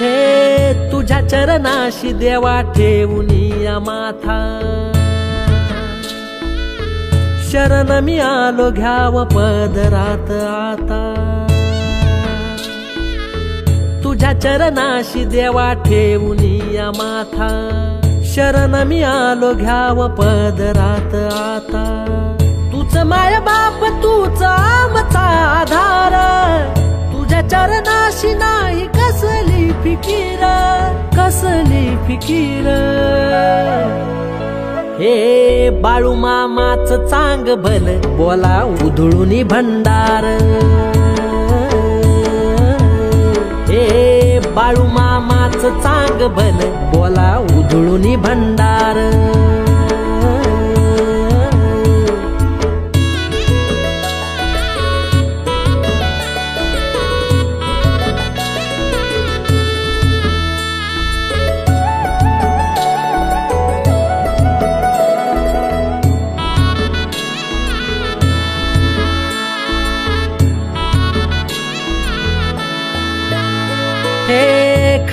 हे तुझ्या चरणाशी देवा ठेवून या माथा. शरण मी आलो घ्याव पदरात आता. तुझ्या चरणाशी देवा ठेवून या माथा. शरण मी आलो घ्याव पदरात आता. तुझ माय बाप तूच आमचा आधार. तुझ्या चरणाशी नाही कसली फिकीर कसली फिकीर. हे बाळू मामाच चांग भल बोला उधळून भंडार. हे बाळू मामाच चांग भल बोला उधळून भंडार.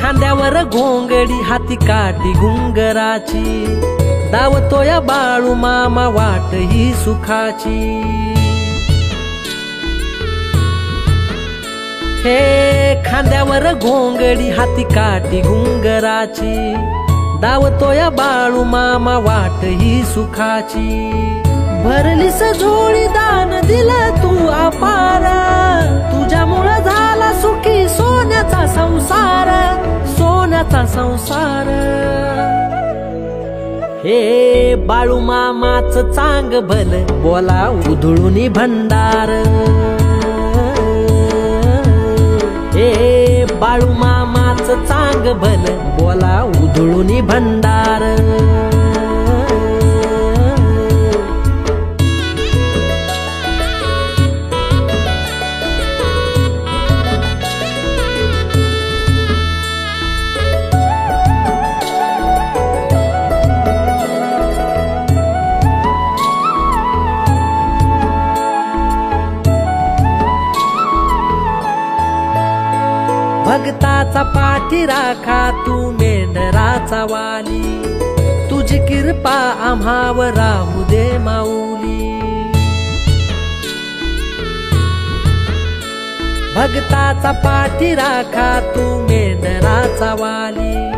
खांद्यावर घोंगडी हाती काठी घुंगराची. दावतो या बाळू मामा वाट ही सुखाची. हे खांद्यावर घोंगडी हाती काठी घुंगराची. दावतो या बाळू मामा वाट ही सुखाची. भरलीस झोळी दान दिलं तू अपारा तुझ्यामुळं झाला सुखी सोन्याचा संसार. सोन्याचा संसार. हे बाळू मामाच चांग भल बोला उधळून भंडार. हे बाळू मामाच चांग भल बोला उधळून भंडार. भक्ताचा पाठी राखा तू मेंढराचा वाली. तुझी कृपा आम्हावर राहू दे माऊली. भक्ताचा पाठी राखा तू मेंढराचा वाली.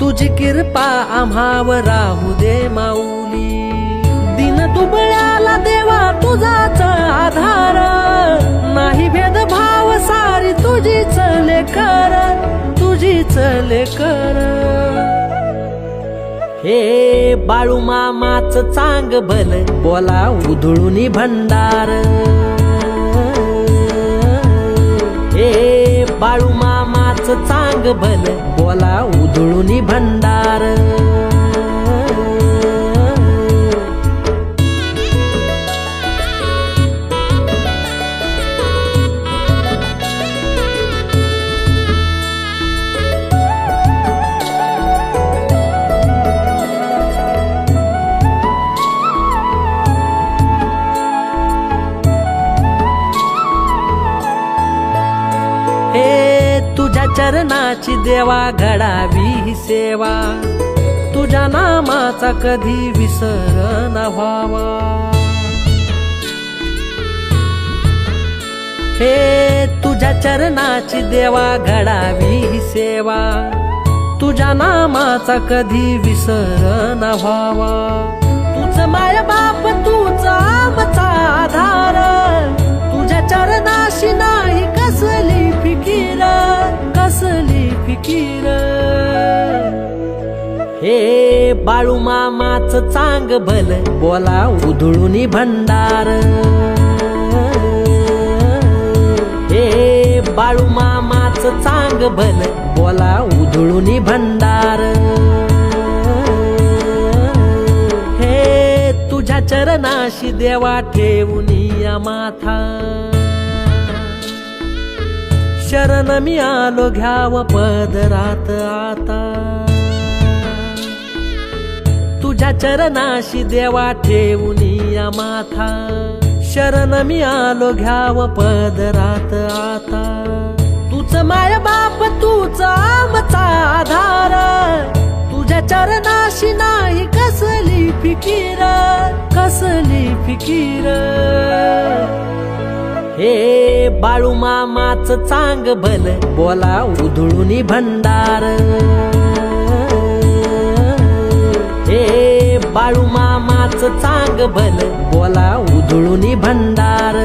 तुझी कृपा आम्हावर राहू दे माऊली. दिन दुबळ्याला देवा तुझाच आधार. नाही भेदभाव सारी तुझीच. चल कर. हे बाळू मामाच चांग भल बोला उधळून भंडार. हे बाळू मामाच चांग भल बोला उधळून भंडार. हे तुझ्या चरणाची देवा घडावी ही सेवा. तुझ्या नामाचा कधी विसर न व्हावा. हे तुझ्या चरणाची देवा घडावी ही सेवा. तुझ्या नामाचा कधी विसर न व्हावा. तुझ माय बाप तुझा आधार. तुझ्या चरणाशी नाही फिकीर हे बाळू मामाच चांग भल बोला उधळून भंडार. हे बाळू मामाच चांग भल बोला उधळून भंडार. हे तुझ्या चरणाशी देवा ठेवून या माथा. शरण मी आलो घ्याव पदरात आता. तुझ्या चरणाशी देवा ठेवून या माथा. शरण मी आलो घ्याव पदरात आता. तुझ माय बाप तूच आमचा आधार. चरणाशी नाही कसली फिकीर कसली फिकीर. हे बाळू मामाच चांग भल बोला उधळून भंडार. हे बाळू मामाच चांग भल बोला उधळून भंडार.